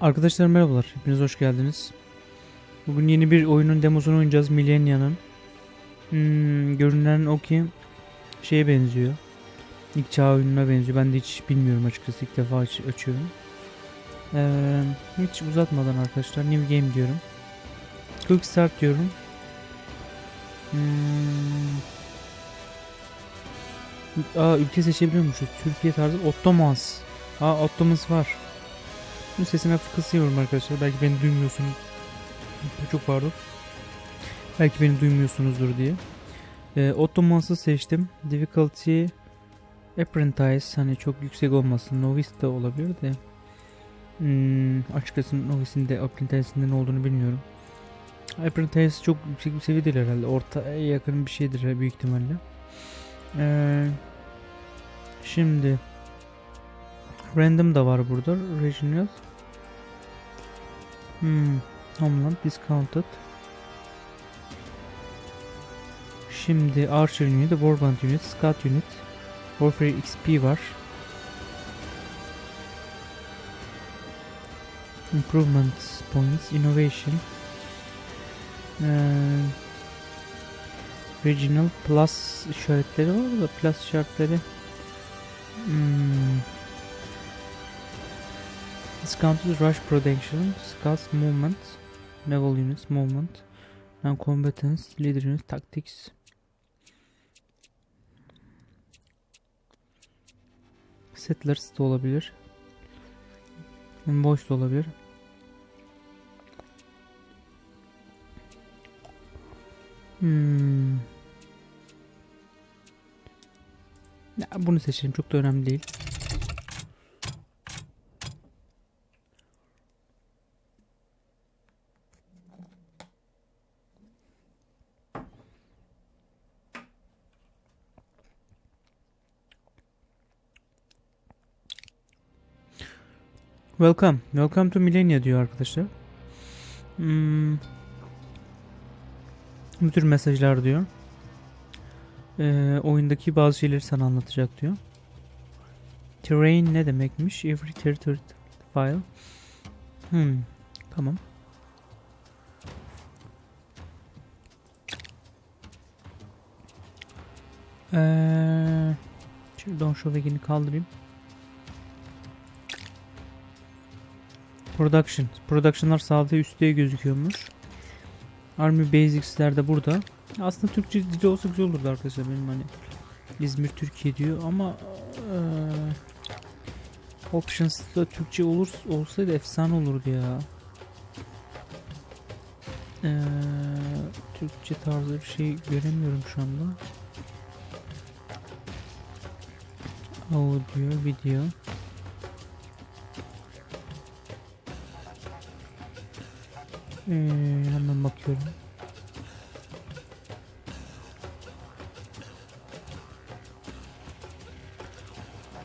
Arkadaşlar merhabalar. Hepiniz hoş geldiniz. Bugün yeni bir oyunun demosunu oynayacağız. Millennia'nın. Hmm, görünen o ki şeye benziyor. İlk çağ oyununa benziyor. Ben de hiç bilmiyorum açıkçası. İlk defa aç- açıyorum. Ee, hiç uzatmadan arkadaşlar New Game diyorum. Quick Start diyorum. Hmm. Aa, ülke seçebiliyormuşuz. Türkiye tarzı Ottomans. Aa Ottomans var. Sesini hafif kısıyorum arkadaşlar. Belki beni duymuyorsunuz. Çok pardon. Belki beni duymuyorsunuzdur diye. Ee, Ottomans'ı seçtim. Difficulty Apprentice hani çok yüksek olmasın. Novice de olabilir de. Hmm, açıkçası Novice'in de Apprentice'in ne olduğunu bilmiyorum. Apprentice çok yüksek bir seviye değil herhalde. Ortaya yakın bir şeydir büyük ihtimalle. Ee, şimdi Random da var burada. Regional. Hmm. Homeland discounted. Şimdi Archer Unit, Warband Unit, Scout Unit, Warfare XP var. Improvements points, innovation. Ee, regional plus işaretleri var da plus işaretleri. Hmm. Discounted rush protection, scouts movement, naval units movement, non-combatants, leader units, tactics. Settlers da olabilir. Voice da olabilir. Hmm. Ya bunu seçelim çok da önemli değil. Welcome. Welcome to Millennia diyor arkadaşlar. Hmm. Bu tür mesajlar diyor. Ee, oyundaki bazı şeyleri sana anlatacak diyor. Terrain ne demekmiş? Every territory file. Hmm. Tamam. Ee, şimdi Don Shovegin'i kaldırayım. Production. Production'lar sağda üstte gözüküyormuş. Army Basics'ler de burada. Aslında Türkçe dili olsa güzel olurdu arkadaşlar benim hani. İzmir Türkiye diyor ama eee Options'da Türkçe olur olsaydı efsane olurdu ya. Eee Türkçe tarzı bir şey göremiyorum şu anda. Audio, video. Ee, hemen bakıyorum.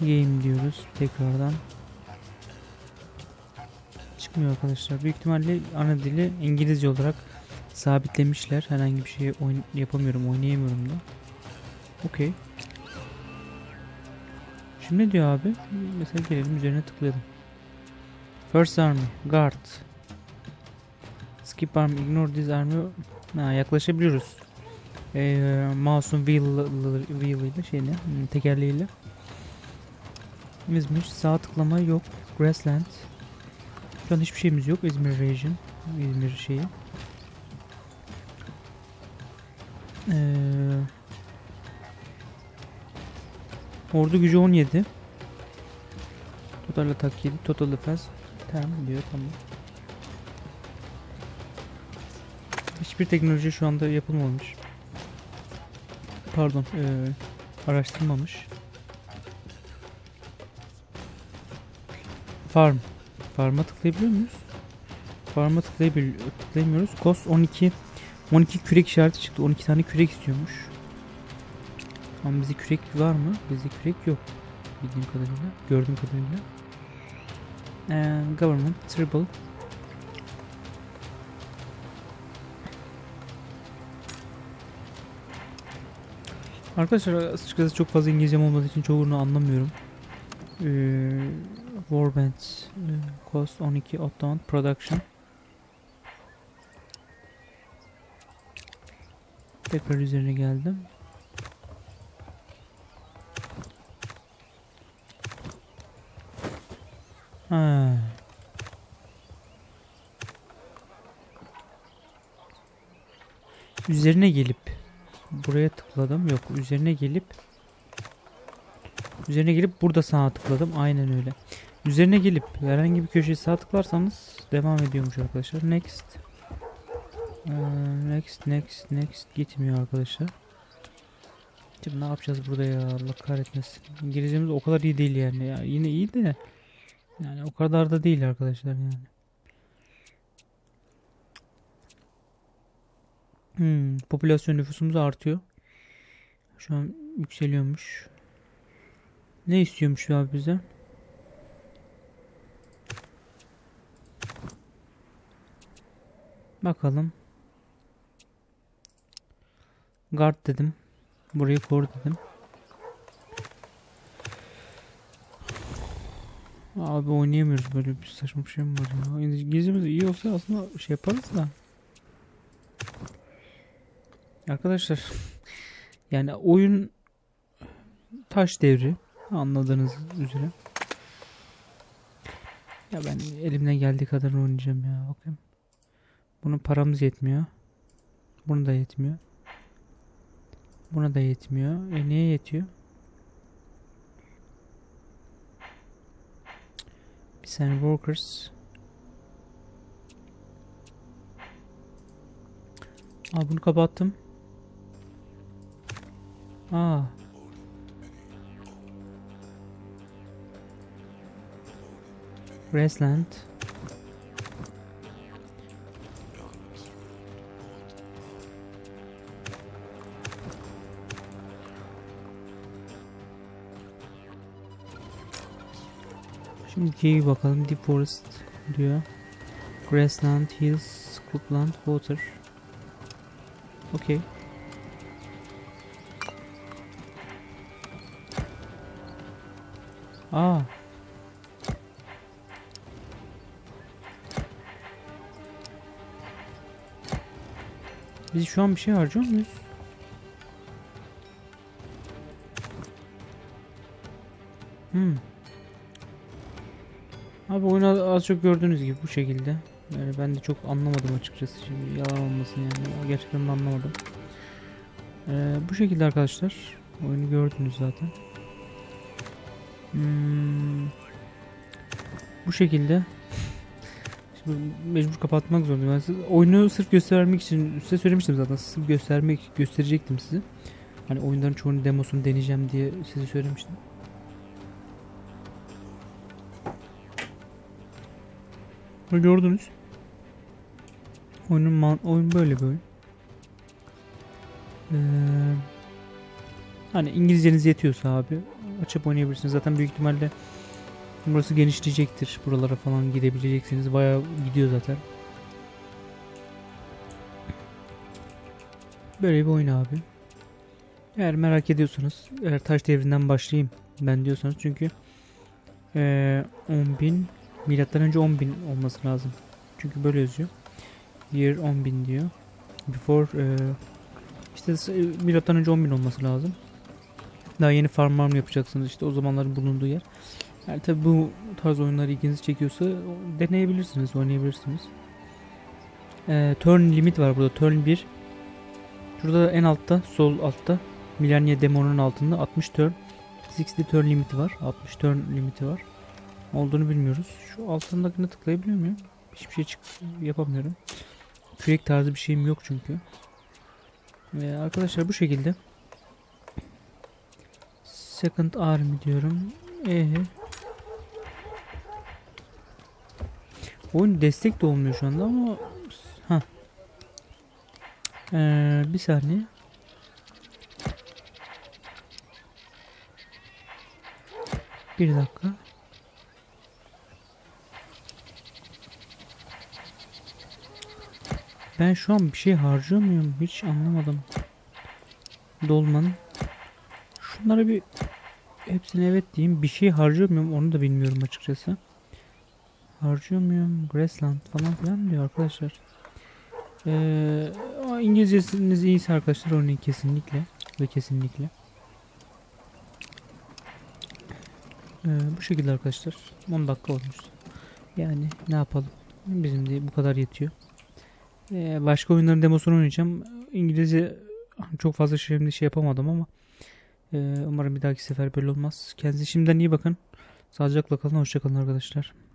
Game diyoruz tekrardan. Çıkmıyor arkadaşlar. Büyük ihtimalle ana dili İngilizce olarak sabitlemişler. Herhangi bir şey oyn yapamıyorum, oynayamıyorum da. Okey. Şimdi diyor abi? Mesela gelelim üzerine tıklayalım. First Army, Guard, Skip arm, ignore this army. Ha, yaklaşabiliyoruz. Ee, mouse'un wheel, wheel ile şeyle, hmm, tekerleğiyle. İzmir sağ tıklama yok. Grassland. Şu an hiçbir şeyimiz yok. İzmir region. İzmir şeyi. Ee, ordu gücü 17. Total atak 7. Total defense. Tamam diyor tamam. Hiçbir teknoloji şu anda yapılmamış. Pardon, eee, araştırılmamış. Farm. Farm'a tıklayabiliyor muyuz? Farm'a tıklayamıyoruz. Cost 12. 12 kürek işareti çıktı. 12 tane kürek istiyormuş. Ama bizde kürek var mı? Bizde kürek yok. Bildiğim kadarıyla. Gördüğüm kadarıyla. Eee, government. Tribal. Arkadaşlar açıkçası çok fazla İngilizcem olmadığı için çoğunu anlamıyorum. Ee, Warband e, Cost 12 Ottoman Production Tekrar üzerine geldim. Ha. Üzerine gelip buraya tıkladım. Yok, üzerine gelip üzerine gelip burada sağa tıkladım. Aynen öyle. Üzerine gelip herhangi bir köşeye sağ tıklarsanız devam ediyormuş arkadaşlar. Next. Ee, next, next, next gitmiyor arkadaşlar. Şimdi ne yapacağız burada ya Allah kahretmesin. İngilizcemiz o kadar iyi değil yani. Ya yine iyi de yani o kadar da değil arkadaşlar yani. Hmm, popülasyon nüfusumuz artıyor. Şu an yükseliyormuş. Ne istiyormuş abi bize? Bakalım. Guard dedim. Burayı koru dedim. Abi oynayamıyoruz böyle bir saçma bir şey mi var ya? İngilizcemiz iyi olsa aslında şey yaparız da. Arkadaşlar yani oyun taş devri anladığınız üzere. Ya ben elimden geldiği kadar oynayacağım ya bakayım. Bunun paramız yetmiyor. Bunu da yetmiyor. Buna da yetmiyor. E niye yetiyor? Bir saniye workers. Aa bunu kapattım. Aa. Graceland. Şimdi K'ye bakalım. Deep Forest diyor. Grassland, Hills, Cookland, Water. Okey. Aa. Biz şu an bir şey harcıyor muyuz? Hmm. Abi oyunu az çok gördüğünüz gibi bu şekilde. Yani ben de çok anlamadım açıkçası. Şimdi yalan olmasın yani. Gerçekten anlamadım. Ee, bu şekilde arkadaşlar. Oyunu gördünüz zaten. Hmm. Bu şekilde. Şimdi mecbur kapatmak zorundayım. Size oyunu sırf göstermek için size söylemiştim zaten. Sırf göstermek gösterecektim size. Hani oyunların çoğunun demosunu deneyeceğim diye size söylemiştim. Bunu gördünüz. Oyunun man oyun böyle bir oyun. Ee, hani İngilizceniz yetiyorsa abi açıp oynayabilirsiniz. Zaten büyük ihtimalle burası genişleyecektir. Buralara falan gidebileceksiniz. Bayağı gidiyor zaten. Böyle bir oyun abi. Eğer merak ediyorsanız, eğer taş devrinden başlayayım ben diyorsanız çünkü ee, 10.000 Milattan önce 10.000 olması lazım. Çünkü böyle yazıyor. Year 10.000 diyor. Before e, işte milattan önce 10.000 olması lazım. Daha yeni farm yapacaksınız işte o zamanların bulunduğu yer. Yani tabi bu tarz oyunlar ilginizi çekiyorsa deneyebilirsiniz, oynayabilirsiniz. E, turn limit var burada. Turn 1. Şurada en altta, sol altta. Millennia Demon'un altında 60 turn. 60 turn limiti var. 60 turn limiti var olduğunu bilmiyoruz. Şu altındakine tıklayabiliyor muyum? Hiçbir şey çık yapamıyorum. Kürek tarzı bir şeyim yok çünkü. Ee, arkadaşlar bu şekilde. Second Army diyorum. Ee. Oyun destek de olmuyor şu anda ama ha. Ee, bir saniye. Bir dakika. Ben şu an bir şey harcıyor muyum? Hiç anlamadım. Dolmanın. Şunlara bir hepsine evet diyeyim. Bir şey harcıyor muyum onu da bilmiyorum açıkçası. Harcıyor muyum? Grassland falan filan diyor arkadaşlar. Ee, İngilizcesiniz iyiyse arkadaşlar oynayın kesinlikle ve kesinlikle. Ee, bu şekilde arkadaşlar 10 dakika olmuş. Yani ne yapalım? Bizim de bu kadar yetiyor. Ee, başka oyunların demosunu oynayacağım. İngilizce çok fazla şimdi şey yapamadım ama ee, umarım bir dahaki sefer böyle olmaz. Kendinize şimdiden iyi bakın. Sağlıcakla kalın. Hoşçakalın arkadaşlar.